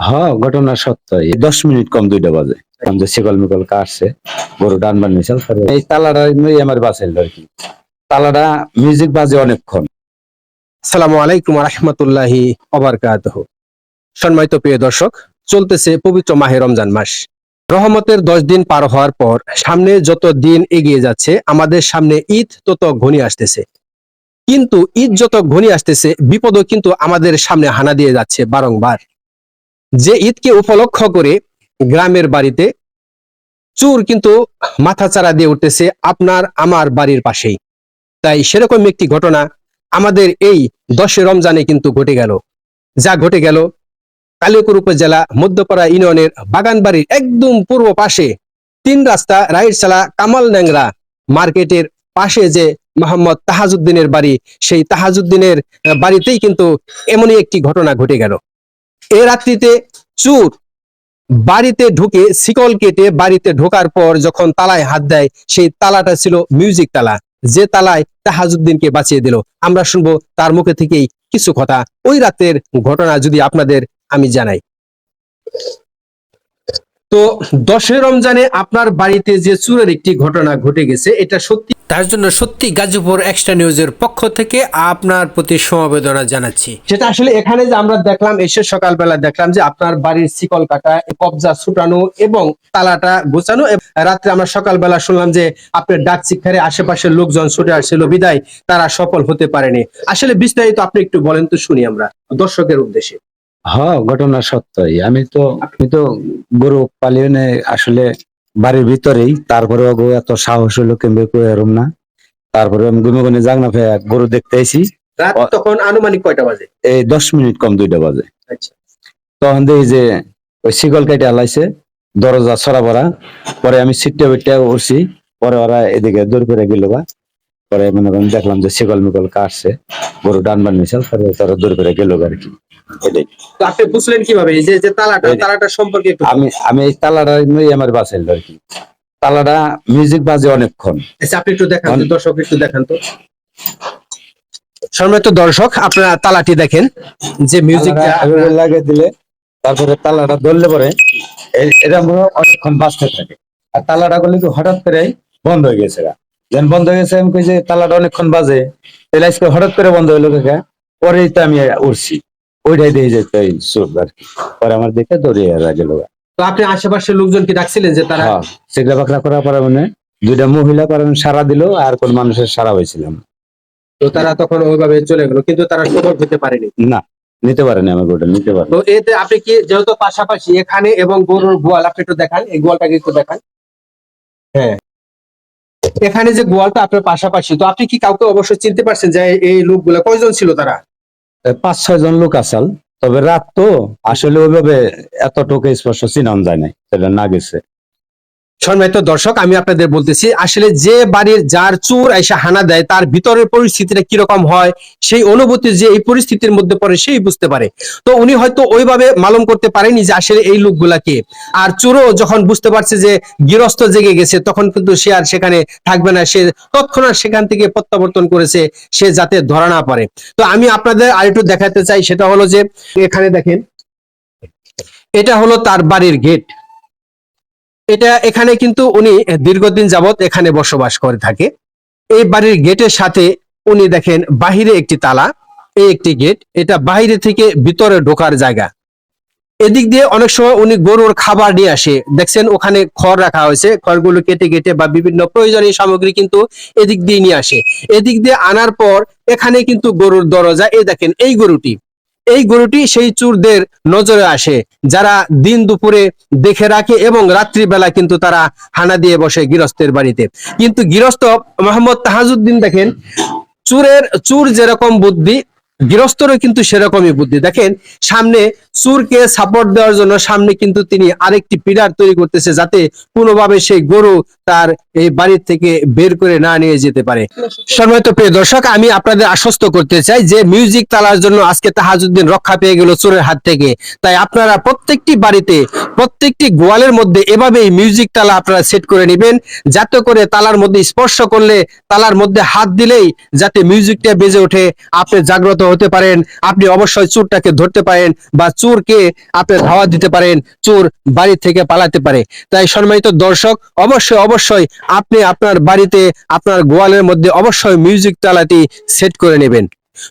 হ্যাঁ ঘটনা সত্য। দশ মিনিট কম দুইটা বাজে। যে শিকল মিকল কাটছে, গরু ডান বান মিশাল এই তালাটা আমার বাঁচাইল আর কি। তালাটা মিউজিক বাজে অনেকক্ষণ। সালামু আলাইকুম রহমতুল্লাহি অবরকাতহ সম্মানিত প্রিয় দর্শক, চলতেছে পবিত্র মাহে রমজান মাস। রহমতের দশ দিন পার হওয়ার পর সামনে যত দিন এগিয়ে যাচ্ছে, আমাদের সামনে ঈদ তত ঘনি আসতেছে। কিন্তু ঈদ যত ঘনি আসতেছে, বিপদও কিন্তু আমাদের সামনে হানা দিয়ে যাচ্ছে বারংবার। যে ঈদকে উপলক্ষ করে গ্রামের বাড়িতে চুর কিন্তু মাথাচাড়া দিয়ে উঠতেছে আপনার আমার বাড়ির পাশেই। তাই সেরকম একটি ঘটনা আমাদের এই দশে রমজানে কিন্তু ঘটে গেল। যা ঘটে গেল কালিয়াকুর উপজেলা মধ্যপাড়া ইউনিয়নের বাগানবাড়ির একদম পূর্ব পাশে তিন রাস্তা রাইট চালা কামাল ন্যাংরা মার্কেটের পাশে যে মোহাম্মদ তাহাজুদ্দিনের বাড়ি, সেই তাহাজুদ্দিনের বাড়িতেই কিন্তু এমনই একটি ঘটনা ঘটে গেল। এ রাত্রিতে চুর বাড়িতে ঢুকে শিকল কেটে বাড়িতে ঢোকার পর যখন তালায় হাত দেয়, সেই তালাটা ছিল মিউজিক তালা। যে তালায় তাহাজুদ্দিনকে বাঁচিয়ে দিল। আমরা শুনব তার মুখে থেকেই কিছু কথা। ওই রাতের ঘটনা যদি আপনাদের আমি জানাই। তো দশই রমজানে আপনার বাড়িতে যে চুরের একটি ঘটনা ঘটে গেছে এটা সত্যি? তার জন্য সত্যি গাজীপুর এক্সট্রা নিউজের পক্ষ থেকে আপনার প্রতি সমবেদনা জানাচ্ছি। সেটা আসলে এখানে যে আমরা দেখলাম এসে সকালবেলা দেখলাম যে আপনার বাড়ির শিকল কাটা কবজা ছুটানো এবং তালাটা গোছানো এবং রাত্রে আমরা সকালবেলা শুনলাম যে আপনার ডাক শিক্ষারে আশেপাশের লোকজন ছুটে আসছিল বিদায় তারা সফল হতে পারেনি। আসলে বিস্তারিত আপনি একটু বলেন তো শুনি আমরা দর্শকের উদ্দেশ্যে। হ্যাঁ ঘটনা সত্যই। আমি তো আমি তো গরু পালিয়ে আসলে বাড়ির ভিতরেই তারপরে এত সাহস হলো কেমবে এরম না। তারপরে আমি গুনে গুনে জাগনা ফেয়া গরু দেখতে আইছি। তখন আনুমানিক কয়টা বাজে? এই দশ মিনিট কম দুইটা বাজে। আচ্ছা। তখন দেখি যে ওই শিকল কেটে আলাইছে দরজা ছড়া পড়া পরে আমি সিটটা বিটটা উঠছি পরে ওরা এদিকে দূর করে গেল বা পরে মনে করেন দেখলাম যে শিকল মিকল কাটছে গরু ডান বান মিশাল পরে তারা দূর করে গেল আর কি। এটাই। আপনি বুঝলেন কীভাবে? এই যে তালাটা তালাটা সম্পর্কে আমি আমি এই তালাটা আমার বাঁচাইল আর কি। তালাটা মিউজিক বাজে অনেকক্ষণ। আচ্ছা, আপনি একটু দেখান দর্শক একটু দেখান তো। সম্মানিত দর্শক আপনারা তালাটি দেখেন যে মিউজিকটা লাগিয়ে দিলে তারপরে তালাটা ধরলে পরে এটা অনেকক্ষণ বাঁচতে থাকে। আর তালাটা করলে হঠাৎ করে বন্ধ হয়ে গেছে। যখন বন্ধ হয়ে গেছে আমি কই যে তালাটা অনেকক্ষণ বাজে। তাহলে আজকে হঠাৎ করে বন্ধ হইল কাকা পরেই তো আমি উঠছি। ওইটাই দিয়ে যেতে এই চোর আর কি। পরে আমার দেখে দৌড়িয়ে গেল তো আপনি আশেপাশের লোকজনকে ডাকছিলেন যে তারা হ্যাঁ সেগুলা বাকরা করার পরে মানে দুইটা মহিলা পরে সারা দিল আর কোন মানুষের সারা হয়েছিলাম। তো তারা তখন ওইভাবে চলে গেল কিন্তু তারা সফল হতে পারেনি। না নিতে পারেনি আমাকে ওটা নিতে পারে তো এতে আপনি কি যেহেতু পাশাপাশি এখানে এবং গরুর গোয়াল আপনি একটু দেখান এই গোয়ালটাকে একটু দেখান। হ্যাঁ। এখানে যে গোয়ালটা আপনার পাশাপাশি, তো আপনি কি কাউকে অবশ্যই চিনতে পারছেন যে এই লোকগুলা কয়জন ছিল তারা? পাঁচ, ছয় জন লোক আসাল তবে রাত তো আসলে ওইভাবে এতটুকু স্পর্শ চিনান যায় নাই সেটা না গেছে। সম্মানিত দর্শক, আমি আপনাদের বলতেছি, আসলে যে বাড়ির যার চোর এসে হানা দেয়, তার ভিতরের পরিস্থিতিটা কীরকম হয়, সেই অনুভূতি যে এই পরিস্থিতির মধ্যে পড়ে, সেই বুঝতে পারে। তো উনি হয়তো ওইভাবে মালুম করতে পারেনি যে আসলে এই লোকগুলাকে আর চোরও যখন বুঝতে পারছে যে গৃহস্থ জেগে গেছে, তখন কিন্তু সে আর সেখানে থাকবে না, সে তৎক্ষণাৎ সেখান থেকে প্রত্যাবর্তন করেছে, সে যাতে ধরা না পারে তো আমি আপনাদের আরেকটু দেখাতে চাই, সেটা হলো যে, এখানে দেখেন, এটা হলো তার বাড়ির গেট এটা এখানে কিন্তু উনি দীর্ঘদিন যাবত এখানে বসবাস করে থাকে। এই বাড়ির গেটের সাথে উনি দেখেন বাহিরে একটি তালা, এই একটি গেট, এটা বাইরে থেকে ভিতরে ঢোকার জায়গা। এদিক দিয়ে অনেক সময় উনি গরুর খাবার নিয়ে আসে। দেখছেন ওখানে খড় রাখা হয়েছে, খড়গুলো কেটে কেটে বা বিভিন্ন প্রয়োজনীয় সামগ্রী কিন্তু এদিক দিয়ে নিয়ে আসে। এদিক দিয়ে আনার পর এখানে কিন্তু গরুর দরজা, এই দেখেন এই গরুটি। এই গরুটি সেই চুরদের নজরে আসে, যারা দিন দুপুরে দেখে রাখে এবং রাত্রিবেলা কিন্তু তারা হানা দিয়ে বসে গৃহস্থের বাড়িতে। কিন্তু গৃহস্থ মোহাম্মদ তাহাজুদ্দিন দেখেন, চুরের, চুর যেরকম বুদ্ধি গৃহস্থরও কিন্তু সেরকমই বুদ্ধি। দেখেন, সামনে চুরকে সাপোর্ট দেওয়ার জন্য সামনে কিন্তু তিনি আরেকটি পিলার তৈরি করতেছে যাতে কোনোভাবে সেই গরু তার এই বাড়ির থেকে বের করে না নিয়ে যেতে পারে। সম্মানিত প্রিয় দর্শক, আমি আপনাদের আশ্বস্ত করতে চাই যে মিউজিক তালার জন্য আজকে তাহাজুদ্দিন রক্ষা পেয়ে গেল চোরের হাত থেকে। তাই আপনারা প্রত্যেকটি বাড়িতে, প্রত্যেকটি গোয়ালের মধ্যে এভাবেই মিউজিক তালা আপনারা সেট করে নেবেন, যাতে করে তালার মধ্যে স্পর্শ করলে, তালার মধ্যে হাত দিলেই যাতে মিউজিকটা বেজে ওঠে। আপনি জাগ্রত হতে পারেন। আপনি অবশ্যই চোরটাকে ধরতে পারেন বা চোরকে আপনি ধাওয়া দিতে পারেন, চোর বাড়ি থেকে পালাতে পারে। তাই সম্মানিত দর্শক, অবশ্যই অবশ্যই আপনি আপনার বাড়িতে আপনার গোয়ালের মধ্যে অবশ্যই মিউজিক তালাটি সেট করে নেবেন।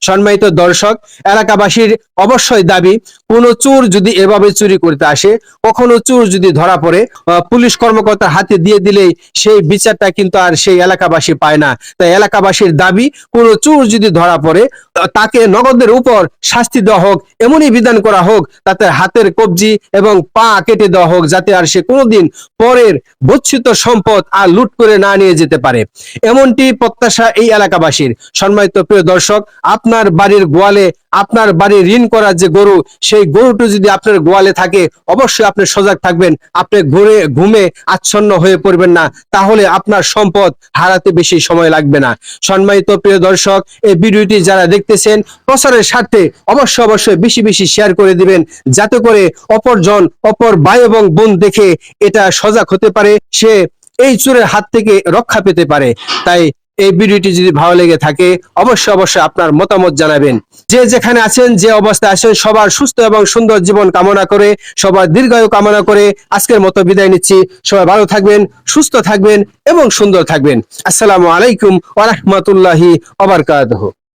সম্মানিত দর্শক, এলাকাবাসীর অবশ্যই দাবি, কোন চোর যদি এভাবে চুরি করতে আসে, কখনো চোর যদি ধরা পড়ে পুলিশ কর্মকর্তার হাতে দিয়ে দিলেই সেই বিচারটা কিন্তু আর সেই এলাকাবাসী পায় না। তাই এলাকাবাসীর দাবি, কোন চোর যদি ধরা পড়ে, তাকে নগদের উপর শাস্তি দেওয়া হোক, এমনই বিধান করা হোক, তাতে হাতের কবজি এবং পা কেটে দেওয়া হোক, যাতে আর সে কোনোদিন পরের বচ্ছিত সম্পদ আর লুট করে না নিয়ে যেতে পারে। এমনটি প্রত্যাশা এই এলাকাবাসীর। সম্মানিত প্রিয় দর্শক আপনার বাড়ির গোয়ালে আপনার বাড়ির ঋণ করার যে গরু, সেই গরুটি যদি আপনার গোয়ালে থাকে, অবশ্যই আপনি সজাগ থাকবেন। আপনি ঘুরে, ঘুমে আচ্ছন্ন হয়ে পড়বেন না। তাহলে আপনার সম্পদ হারাতে বেশি সময় লাগবে না। সম্মানিত প্রিয় দর্শক, এই ভিডিওটি যারা দেখতেছেন, প্রচারের স্বার্থে অবশ্যই অবশ্যই বেশি বেশি শেয়ার করে দিবেন। যাতে করে অপরজন, অপর ভাই এবং বোন দেখে এটা সজাগ হতে পারে। সে এই চোরের হাত থেকে রক্ষা পেতে পারে। তাই এই ভিডিওটি যদি ভালো লেগে থাকে, অবশ্যই অবশ্যই আপনার মতামত জানাবেন। যে যেখানে আছেন, যে অবস্থায় আছেন, সবার সুস্থ এবং সুন্দর জীবন কামনা করে, সবার দীর্ঘায়ু কামনা করে আজকের মতো বিদায় নিচ্ছি। সবাই ভালো থাকবেন, সুস্থ থাকবেন এবং সুন্দর থাকবেন। আসসালামু আলাইকুম ওয়া রাহমাতুল্লাহি ওয়া বারাকাতুহু।